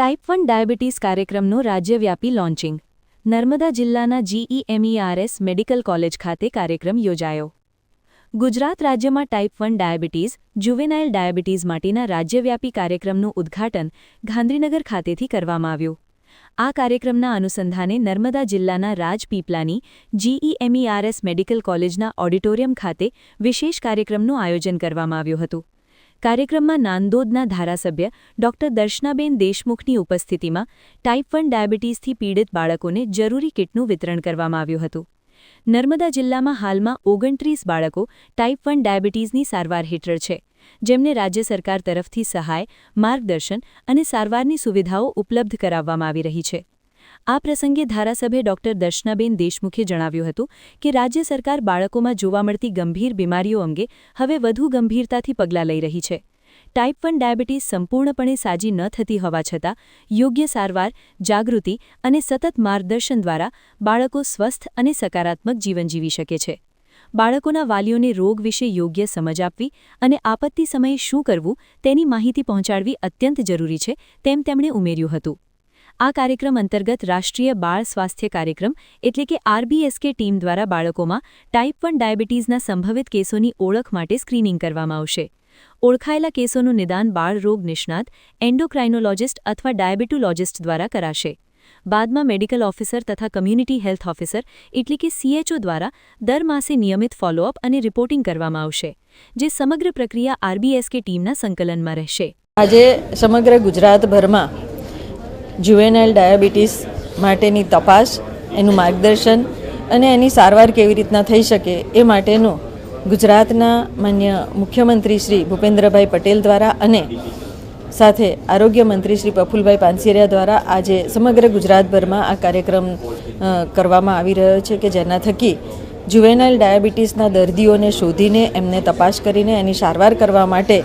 Type one diabetes કાર્યક્રમનું રાજ્યવ્યાપી launching. Narmada જિલ્લાના જીઈએમઈઆરએસ મેડિકલ કોલેજ ખાતે કાર્યક્રમ યોજાયો. ગુજરાત રાજ્યમાં type one diabetes, juvenile diabetes માટેના રાજ્યવ્યાપી કાર્યક્રમનું ઉદ્ઘાટન ગાંધીનગર ખાતેથી કરવામાં આવ્યું. આ કાર્યક્રમના અનુસંધાને નર્મદા જિલ્લાના રાજપીપલાની જીઈએમઈઆરએસ મેડિકલ કોલેજના ઓડિટોરિયમ ખાતે વિશેષ કાર્યક્રમનું આયોજન કરવામાં આવ્યું હતું. કાર્યક્રમમાં નાંદોદના ધારાસભ્ય ડોક્ટર દર્શનાબેન દેશમુખની ઉપસ્થિતિમાં ટાઇપ વન ડાયાબિટીસથી પીડિત બાળકોને જરૂરી કિટનું વિતરણ કરવામાં આવ્યું હતું. નર્મદા જિલ્લામાં હાલમાં ઓગણત્રીસ બાળકો ટાઇપ વન ડાયાબિટીસની સારવાર હેઠળ છે, જેમને રાજ્ય સરકાર તરફથી સહાય, માર્ગદર્શન અને સારવારની સુવિધાઓ ઉપલબ્ધ કરાવવામાં આવી રહી છે. આ પ્રસંગે ધારાસભ્ય ડોક્ટર દર્શનાબેન દેશમુખે જણાવ્યું હતું કે રાજ્ય સરકાર બાળકોમાં જોવા મળતી ગંભીર બીમારીઓ અંગે હવે વધુ ગંભીરતાથી પગલાં લઈ રહી છે. ટાઇપ વન ડાયાબિટીસ સંપૂર્ણપણે સાજી ન થતી હોવા છતાં, યોગ્ય સારવાર, જાગૃતિ અને સતત માર્ગદર્શન દ્વારા બાળકો સ્વસ્થ અને સકારાત્મક જીવન જીવી શકે છે. બાળકોના વાલીઓને રોગ વિશે યોગ્ય સમજ આપવી અને આપત્તિ સમયે શું કરવું તેની માહિતી પહોંચાડવી અત્યંત જરૂરી છે, તેમ તેમણે ઉમેર્યું હતું. આ કાર્યક્રમ અંતર્ગત રાષ્ટ્રીય બાળ સ્વાસ્થ્ય કાર્યક્રમ એટલે કે આરબીએસકે ટીમ દ્વારા બાળકોમાં ટાઈપ વન ડાયાબિટીસના સંભવિત કેસોની ઓળખ માટે સ્ક્રીનિંગ કરવામાં આવશે. ઓળખાયેલા કેસોનું નિદાન બાળ રોગ નિષ્ણાત, એન્ડોક્રાઇનોલોજિસ્ટ અથવા ડાયાબિટોલોજિસ્ટ દ્વારા કરાશે. બાદમાં મેડિકલ ઓફિસર તથા કમ્યુનિટી હેલ્થ ઓફિસર એટલે કે સીએચઓ દ્વારા દર માસે નિયમિત ફોલોઅપ અને રિપોર્ટિંગ કરવામાં આવશે, જે સમગ્ર પ્રક્રિયા આરબીએસકે ટીમના સંકલનમાં રહેશે. આજે સમગ્ર ગુજરાતભરમાં જુવેનાઇલ ડાયાબિટીસ માટેની તપાસ, એનું માર્ગદર્શન અને એની સારવાર કેવી રીતના થઈ શકે એ માટેનું ગુજરાતના માન્ય મુખ્યમંત્રી શ્રી ભૂપેન્દ્રભાઈ પટેલ દ્વારા અને સાથે આરોગ્ય મંત્રી શ્રી પ્રફુલભાઈ પાનસેરિયા દ્વારા આજે સમગ્ર ગુજરાતભરમાં આ કાર્યક્રમ કરવામાં આવી રહ્યો છે કે જેના થકી જુવેનાઇલ ડાયાબિટીસના દર્દીઓને શોધીને એમને તપાસ કરીને એની સારવાર કરવા માટે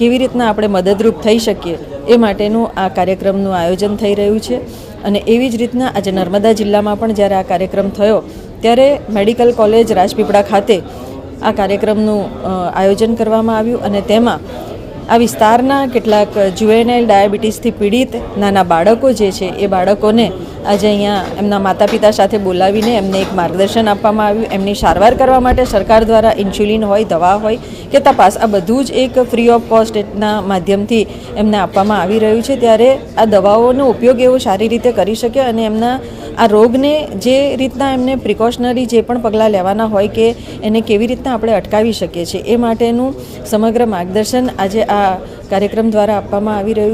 કેવી રીતના આપણે મદદરૂપ થઈ શકીએ એ માટેનું આ કાર્યક્રમનું આયોજન થઈ રહ્યું છે. અને એવી જ રીતના આજે નર્મદા જિલ્લામાં પણ જ્યારે આ કાર્યક્રમ થયો, ત્યારે મેડિકલ કોલેજ રાજપીપળા ખાતે આ કાર્યક્રમનું આયોજન કરવામાં આવ્યું અને તેમાં આ વિસ્તારના કેટલાક જુવેનાઇલ ડાયાબિટીસથી પીડિત નાના બાળકો જે છે, એ બાળકોને આજે અહીંયા એમના માતા પિતા સાથે બોલાવીને એમને એક માર્ગદર્શન આપવામાં આવ્યું. એમની સારવાર કરવા માટે સરકાર દ્વારા ઇન્સ્યુલિન હોય, દવા હોય કે તપાસ, આ બધું જ એક ફ્રી ઓફ કોસ્ટના માધ્યમથી એમને આપવામાં આવી રહ્યું છે. ત્યારે આ દવાઓનો ઉપયોગ એવો સારી રીતે કરી શકે અને એમના આ રોગને જે રીતના એમને પ્રિકોશનરી જે પણ પગલાં લેવાના હોય કે એને કેવી રીતના આપણે અટકાવી શકીએ છીએ, એ માટેનું સમગ્ર માર્ગદર્શન આજે આ કાર્યક્રમ દ્વારા આપવામાં આવી રહ્યું છે